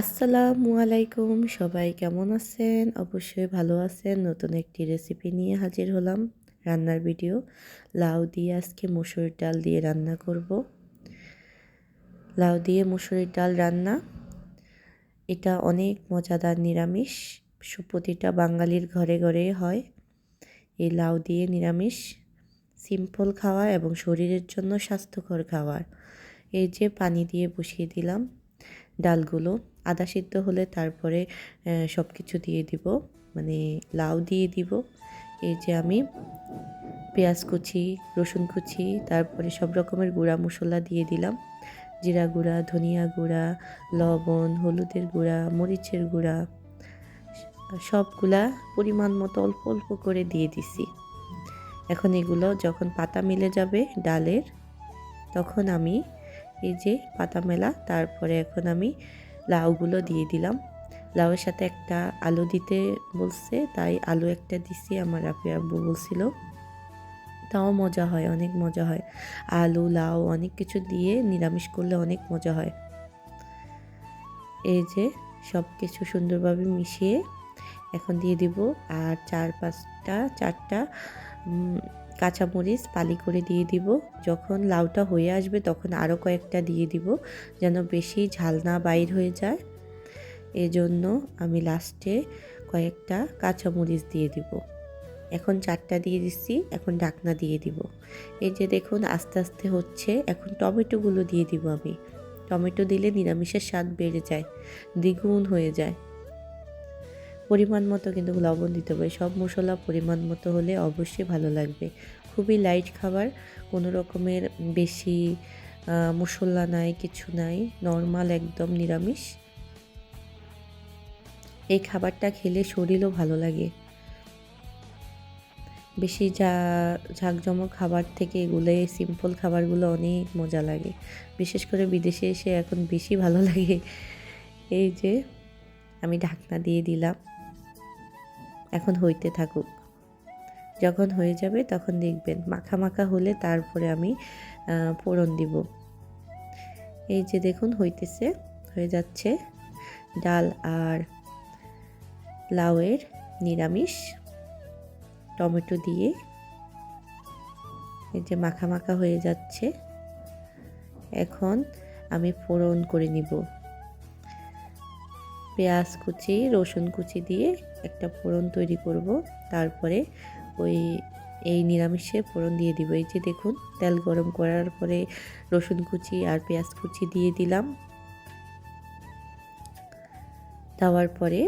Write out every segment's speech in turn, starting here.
আসসালামু আলাইকুম, সবাই কেমন আছেন? অবশ্যই ভালো আছেন। নতুন একটি রেসিপি নিয়ে হাজির হলাম রান্নার ভিডিও লাউ দিয়ে আজকে মুসুরির ডাল দিয়ে রান্না করব। লাউ দিয়ে মুসুরির ডাল রান্না। এটা অনেক মজাদার নিরামিষ। প্রতিটা বাঙালির ঘরে ঘরে হয়। এই লাউ দিয়ে নিরামিষ। সিম্পল খাওয়া এবং শরীরের জন্য স্বাস্থ্যকর খাবার এই যে পানি দিয়ে বসিয়ে দিলাম। ডালগুলো আদা সিদ্ধ হলে তারপরে সব কিছু দিয়ে দিব। মানে লাউ দিয়ে দিব। এই যে আমি পেঁয়াজ কুচি, রসুন কুচি, তারপরে সব রকমের গুঁড়া মশলা দিয়ে দিলাম। জিরা গুঁড়া, ধনিয়া গুঁড়া, লবণ, হলুদের গুঁড়া, মরিচের গুঁড়া, সবগুলা পরিমাণ মতো অল্প অল্প করে দিয়ে দিছি। এখন এগুলো যখন পাতা মিলে যাবে ডালের, তখন আমি এই যে পাতা মেলা, তারপরে এখন আমি লাউগুলো দিয়ে দিলাম। লাউয়ের সাথে একটা আলু দিতে বলছে, তাই আলু একটা দিছি, আমার আপি আব্বু বলছিল। তাও মজা হয়, অনেক মজা হয়। আলু, লাউ, অনেক কিছু দিয়ে নিরামিষ করলে অনেক মজা হয়। এই যে সব কিছু সুন্দরভাবে মিশিয়ে এখন দিয়ে দিব। আর চার পাঁচটা, চারটা কাঁচামরিচ পালি করে দিয়ে দিব। যখন লাউটা হয়ে আসবে তখন আরও কয়েকটা দিয়ে দিব যেন বেশি ঝাল না বাইর হয়ে যায়। এজন্য আমি লাস্টে কয়েকটা কাঁচামরিচ দিয়ে দিব। এখন চারটা দিয়ে দিচ্ছি, এখন ডাকনা দিয়ে দিব। এই যে দেখুন, আস্তে আস্তে হচ্ছে। এখন টমেটোগুলো দিয়ে দিব আমি। টমেটো দিলে নিরামিষের স্বাদ বেড়ে যায়, দ্বিগুণ হয়ে যায়। পরিমাণ মতো কিন্তু লবণ দিতে হবে। সব মশলা পরিমাণ মতো হলে অবশ্যই ভালো লাগবে। খুবই লাইট খাবার, কোনো রকমের বেশি মশলা নাই, কিছু নাই নর্মাল একদম নিরামিষ। এই খাবারটা খেলে শরীরও ভালো লাগে। বেশি যা, ঝাঁকজমক খাবার থেকে এগুলো সিম্পল খাবারগুলো অনেক মজা লাগে। বিশেষ করে বিদেশে এসে এখন বেশি ভালো লাগে। এই যে, আমি ঢাকনা দিয়ে দিলাম। এখন হইতে থাকুক। যখন হয়ে যাবে তখন দেখবেন মাখা মাখা হলে তারপরে আমি ফোড়ন দিব। এই যে দেখুন হইতেছে, হয়ে যাচ্ছে ডাল আর লাউয়ের নিরামিষ। টমেটো দিয়ে এই যে মাখা মাখা হয়ে যাচ্ছে। এখন আমি ফোড়ন করে নিব। পেঁয়াজ কুচি, রসুন কুচি দিয়ে একটা ফোড়ন তৈরি করব। তারপরে ওই, এই নিরামিষে ফোড়ন দিয়ে দিব। এই যে দেখুন, তেল গরম করার পরে রসুন কুচি আর পেঁয়াজ কুচি দিয়ে দিলাম। দেওয়ার পরে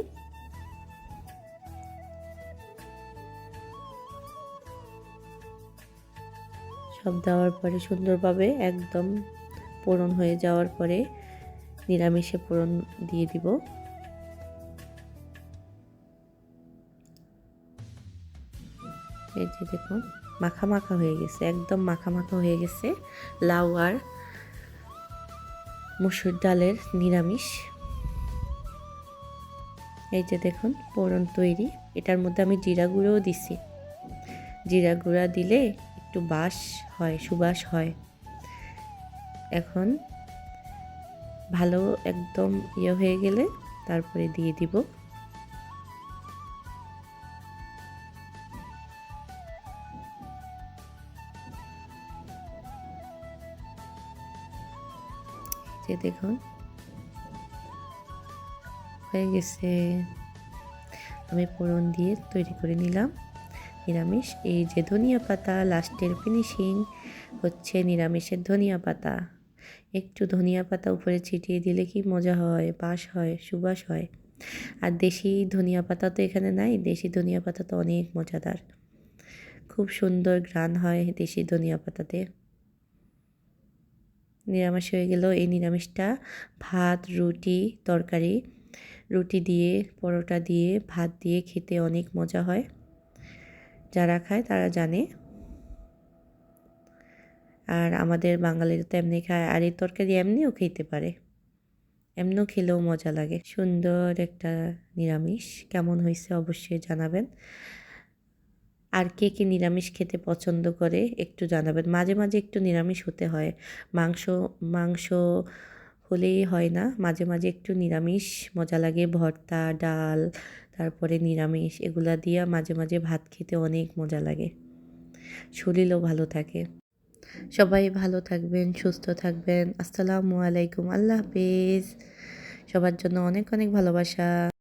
সব দেওয়ার পরে সুন্দরভাবে একদম পোড়ন হয়ে যাওয়ার পরে নিরামিষে পোড়ন দিয়ে দিব। এই যে দেখুন মাখা মাখা হয়ে গেছে, একদম মাখা মাখা হয়ে গেছে লাউ আর মুসুর ডালের নিরামিষ। এই যে দেখুন পোড়ন তৈরি। এটার মধ্যে আমি জিরা গুঁড়োও দিছি। জিরা গুঁড়া দিলে একটু বাস হয়, সুবাস হয়। এখন ভালো একদম ইয়ে হয়ে গেলে তারপরে দিয়ে দিব যে দেখুন, হয়ে গেছে। আমি পোড়ন দিয়ে তৈরি করে নিলাম। নিরামিষ, এই যে ধনিয়া পাতা, লাস্টের ফিনিশিং হচ্ছে নিরামিষের ধনিয়া পাতা। একটু ধনিয়া পাতা উপরে ছিটিয়ে দিলে কি মজা হয় বাস হয়, সুবাস হয়। আর দেশি ধনিয়া পাতা তো এখানে নাই, দেশি ধনিয়া পাতা তো অনেক মজাদার। খুব সুন্দর গ্রান হয় দেশি ধনিয়া পাতাতে। নিরামিষ হয়ে গেল এই নিরামিষটা ভাত, রুটি, তরকারি, রুটি দিয়ে, পরোটা দিয়ে, ভাত দিয়ে খেতে অনেক মজা হয়। যারা খায় তারা জানে। আর আমাদের বাঙালির তো এমনি খায়, আর এই তরকারি এমনিও খেতে পারে। এমনিও খেলেও মজা লাগে। সুন্দর একটা নিরামিষ। কেমন হয়েছে অবশ্যই জানাবেন। আর কে কে নিরামিষ খেতে পছন্দ করে একটু জানাবেন। মাঝে মাঝে একটু নিরামিষ হতে হয়। মাংস মাংস হলেই হয় না। মাঝে মাঝে একটু নিরামিষ, মজা লাগে। ভর্তা, ডাল, তারপরে নিরামিষ, এগুলা দিয়া মাঝে মাঝে ভাত খেতে অনেক মজা লাগে। শরীরও ভালো থাকে। সবাই ভালো থাকবেন, সুস্থ থাকবেন। আসসালামু আলাইকুম। আল্লাহ হাফেজ। সবার জন্য অনেক অনেক ভালোবাসা।